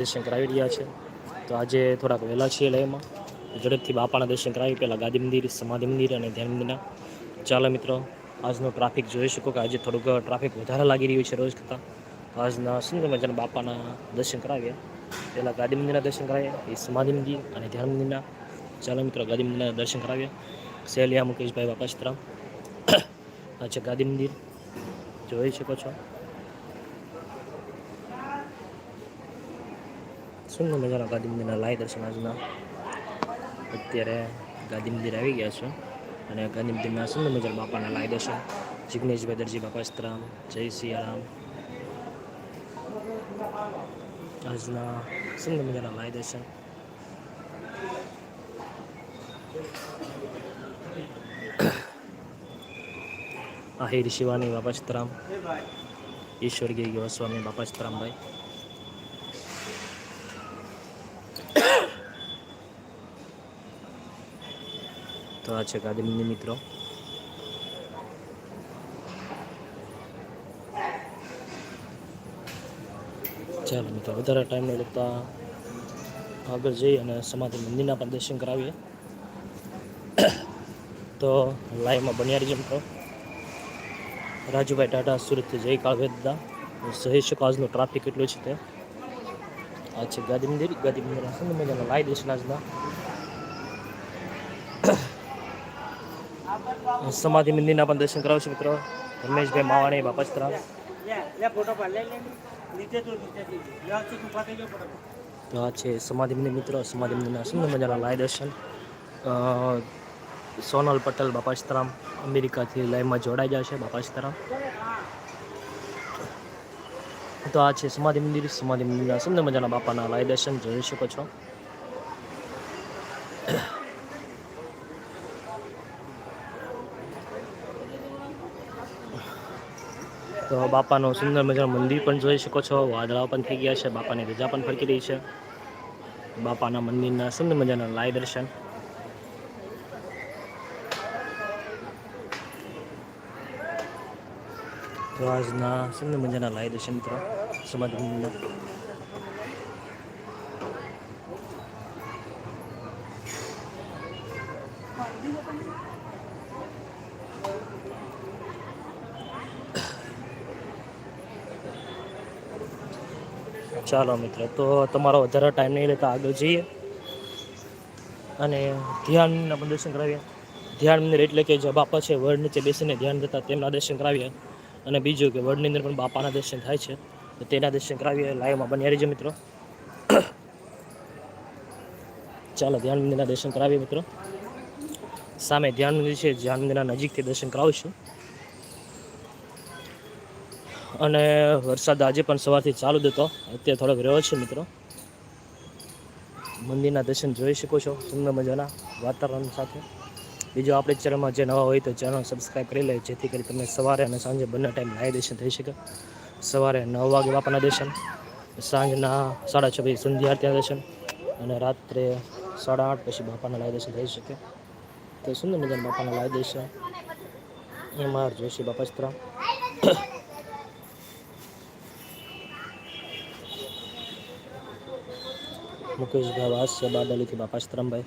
દર્શન કરાવી રહ્યા છે. તો આજે થોડાક વહેલા છીએ લયમાં ઝડપથી બાપાના દર્શન કરાવી, પહેલાં ગાંધી મંદિર, સમાધિ મંદિર અને ધ્યાન મંદિરના. ચાલો મિત્રો, આજનો ટ્રાફિક જોઈ શકો કે આજે થોડુંક ટ્રાફિક વધારે લાગી રહ્યું છે રોજ કરતાં. તો આજના સુંદર મજાના બાપાના દર્શન કરાવીએ. પહેલાં ગાંધી મંદિરના દર્શન કરાવીએ, એ સમાધિ મંદિર અને ધ્યાન મંદિરના. ચાલો મિત્રો ગાંધી મંદિરના દર્શન કરાવીએ. સેલિયા મુકેશભાઈ બાપા સીતરામ આ છે ગાંધી મંદિર. જોઈ શકો છો. સુંદર મજાના ગાંધી મંદિરના લાઈ દર્શન આજના? અત્યારે ગાંધી મંદિર આવી ગયા છે અને ગાંધી મંદિરના સુંદર મજાના બાપાના લાઈ દર્શન? જિગ્નેશભાઈ દરજી બાપા સ્તરામ જય સિયારામ. આજના સુંદર મજાના લાઈ દર્શન? આહિર શિવાની બાપા સ્તરામ ઈશ્વર ગી ગોસ્વામી બાપા સીતરામભાઈ તો આ છે મંદિર મિત્રો. ચાલો મિત્રો, વધારે ટાઈમ નહીં લેતા આગળ જઈ અને સમાધિ મંદિરના પણ દર્શન કરાવીએ. તો લાઈવમાં બન્યા રહીએ મિત્રો. રાજુભાઈ ટાટા સુરતથી જય કાળવેદા સહી શકો, આજનો ટ્રાફિક કેટલો છે તે. આ છે ગાંધી મંદિર. ગાંધી મંદિરના સુંદર મજાના લાઈ દર્શન આજના. સમાધિ મંદિરના પણ દર્શન કરાવશું મિત્રો. રમેશભાઈ માવાણી, બાપા સીતરામ લે લે ફોટો પાડ લે લે નીચે તો નીચે થી વ્યવસ્થિત ઊભા થઈ જાઓ ફોટો તો આ છે સમાધિ મંદિર મિત્રો. સમાધિ મંદિરના સુંદર મજાના લાય દર્શન. સોનલ પટેલ બાપાસ્તરામ અમેરિકાથી લાઈવમાં જોડાઈ જશે છે, બાપા તો આ છે સમાધિ મંદિર. સમાધિ મંદિરના સુંદર મજાના બાપાના લાય દર્શન. જોઈ શકો છો. તો બાપાનું સુંદર મજાનું મંદિર પણ જોઈ શકો છો. વાદળાઓ પણ થઈ ગયા છે. બાપાની રજા પણ ફરકી રહી છે. બાપાના મંદિરના સુંદર મજાના લાય દર્શન. આજના સુંદર મજાના લાય દર્શન મિત્રો સમાધિ મંદિરના ચાલો મિત્ર, તો તમારો વધારે ટાઈમ નહીં લેતા આગળ જઈએ. અને ધ્યાનના પણ દર્શન કરાવીએ. ધ્યાન મંદિર એટલે કે જે બાપા છે, વડ નીચે બેસીને ધ્યાન દેતા તેમના દર્શન કરાવીએ. અને બીજું કે વડની અંદર પણ બાપાના દર્શન થાય છે, તો તેના દર્શન કરાવીએ. લાઈવમાં બન્યા રહીજો મિત્રો. ચાલો, ધ્યાન મંદિરના દર્શન કરાવીએ મિત્રો. સામે ધ્યાન મંદિર છે, ધ્યાન મંદિરના નજીકથી દર્શન કરાવીશું. અને વરસાદ આજે પણ સવારથી ચાલુ જ હતો. અત્યારે થોડોક રહ્યો છે મિત્રો. મંદિરના દર્શન જોઈ શકો છો. સુંદર મજાના વાતાવરણ સાથે. બીજો આપણે ચેનલમાં જે નવા હોય તો ચેનલ સબસ્ક્રાઈબ કરી લે, જેથી કરી તમને સવારે અને સાંજે બંને ટાઈમ લાઈવ દર્શન થઈ શકે. સવારે નવ વાગે બાપાના દર્શન, સાંજના સાડા છ પછી સંધ્યા આરતીના દર્શન અને રાત્રે સાડા આઠ પછી બાપાના લાઈવ દર્શન થઈ શકે. તો સુંદર મજાના બાપાના લાઈવ દર્શન. એમાં જોશી બાપા મુકેશભાઈ છે બારડોલીથી બાપા સ્ત્રમભાઈ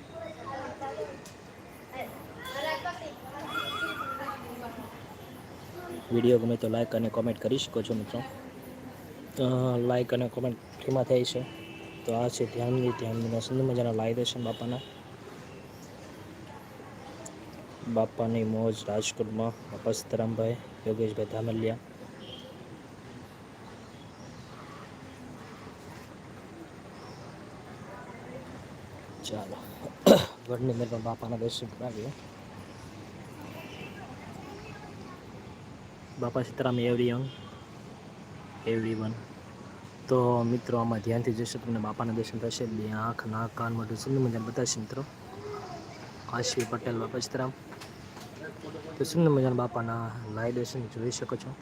વીડિયો ગમે તો લાઈક અને કોમેન્ટ કરી શકો છો મિત્રો. લાઈક અને કોમેન્ટ ફ્રીમાં થાય છે? તો આ છે ધ્યાનની ધ્યાનની સુંદર મજાના લાઈ દર્શન બાપાના. બાપાની મોજ રાજકોટમાં બાપા સીતારામભાઈ યોગેશભાઈ ધામલિયા. ચાલો. વડની અંદર પણ બાપાના દર્શન કરાવીએ. Bapa Sitaram every young every one તો મિત્રો, આમાં ધ્યાનથી જશો તમને બાપાના દર્શન થશે. બે આંખ, નાક, કાન, મોઢું સુંદર મજાનું બતાવશે મિત્રો. આશવી પટેલ, બાપા સીતારામ. તો સુંદર મજાના બાપાના લાઈ દર્શન જોઈ શકો છો.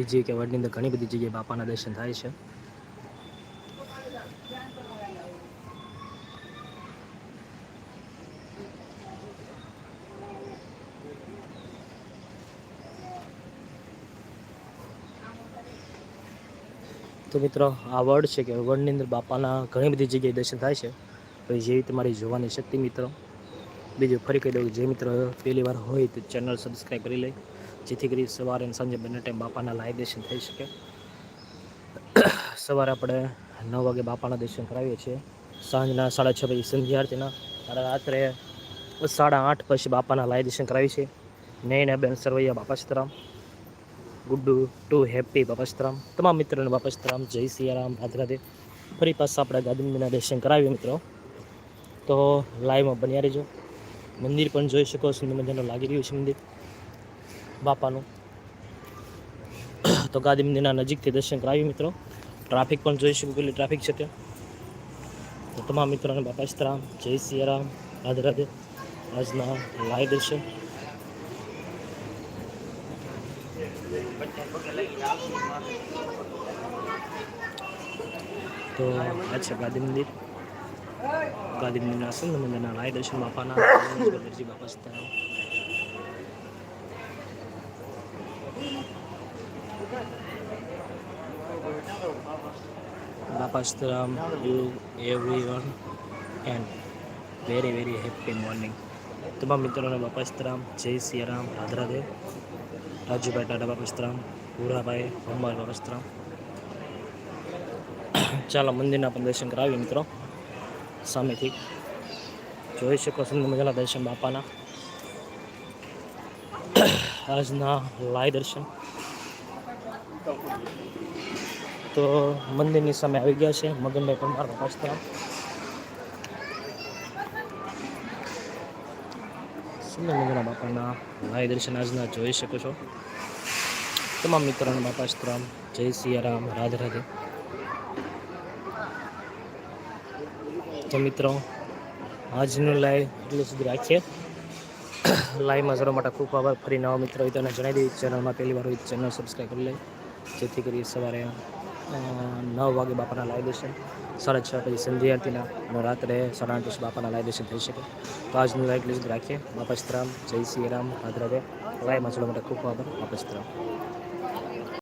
બીજી કે વડની અંદર ઘણી બધી જગ્યાએ બાપાના દર્શન થાય છે. તો મિત્રો, આ વર્ડ છે કે વર્ડની અંદર બાપાના ઘણી બધી જગ્યાએ દર્શન થાય છે. તો જેવી તમારી જોવાની શક્તિ મિત્રો. બીજું ફરી કહી દઉં જે મિત્ર પહેલી વાર હોય તો ચેનલ સબસ્ક્રાઈબ કરી લે. જેથી કરી સવારે અને સાંજે બંને ટાઈમ બાપાના લાઈવ દર્શન થઈ શકે. સવારે આપણે નવ વાગે બાપાના દર્શન કરાવીએ છીએ. સાંજના સાડા છ પછી સંધ્યા આરતીના. રાત્રે સાડા આઠ પછી બાપાના લાઈવ દર્શન કરાવી છે નૈના બેન સરવૈયા બાપા સીતારામ. ગુડ્ડુ ટુ હેપી બાપા સીતારામ. તમામ મિત્રોને બાપા સીતારામ. જય સિયારામ. રાધે રાધે. ફરી પાછા આપણે ગાંધીનગરના દર્શન કરાવીએ મિત્રો. તો લાઈવમાં બન્યા રહેજો. મંદિર પણ જોઈ શકો સુંદર મજાનું લાગી રહ્યું છે મંદિર. બાપાનું. તો ગાંધી મંદિરના નજીકથી દર્શન કરાવી મિત્રો. ટ્રાફિક પણ જોઈ શકું કેટલી ટ્રાફિક છે ત્યાં. તો તમામ મિત્રોને બાપા સીતારામ જય સિયારામ રાધે રાધે. આજના લાઈવ દર્શન. તો આ છે ગાંધી મંદિર. ગાંધી મંદિરના સુંદર મંદિરના લાઈવ દર્શન બાપાના. Bapa Sitaram Bapa you you and very very happy morning તમામ મિત્રોને બાપા સીતારામ જય સિયારામ રાધરાદેવ રાધે રાજુભાઈ ટાટા બાપાસ્તરામ ભૂરાભાઈ હમર બાપા સીતારામ ચાલો મંદિરના પણ દર્શન કરાવીએ મિત્રો સામેથી જોઈ શકો સુંદર મજાના દર્શન બાપાના આજના લાય દર્શન તો મંદિરની સામે આવી ગયા છે. મગનભાઈ પરમાર બાપા સીતારામ સુંદર મગના બાપાના લાય દર્શન આજના જોઈ શકો છો. તમામ મિત્રોને બાપા સીતારામ જય સિયારામ રાધે રાધે. તો મિત્રો, આજનું લાઈવ એટલું સુધી રાખીએ. લાઈવમાં જોવા માટે ખૂબ આભાર. ફરી નવા મિત્રો હોય તો જણાવી દઈએ. ચેનલમાં પહેલી વાર હોય ચેનલ સબસ્ક્રાઈબ કરી લે. જેથી કરી સવારે નવ વાગે બાપાના લાઈવ દર્શન. સાડા છ પછી સંધ્યા આરતીના અને રાત્રે સાડા આઠ પછી બાપાના લાઈવ દર્શન થઈ શકે. તો આજનું લાઈવ લિસ્ટ રાખીએ. બાપા સીતરામ જય શ્રી રામ રાધે રાધે લાઈવમાં જોડવા માટે ખૂબ આભાર. બાપા સીતરામ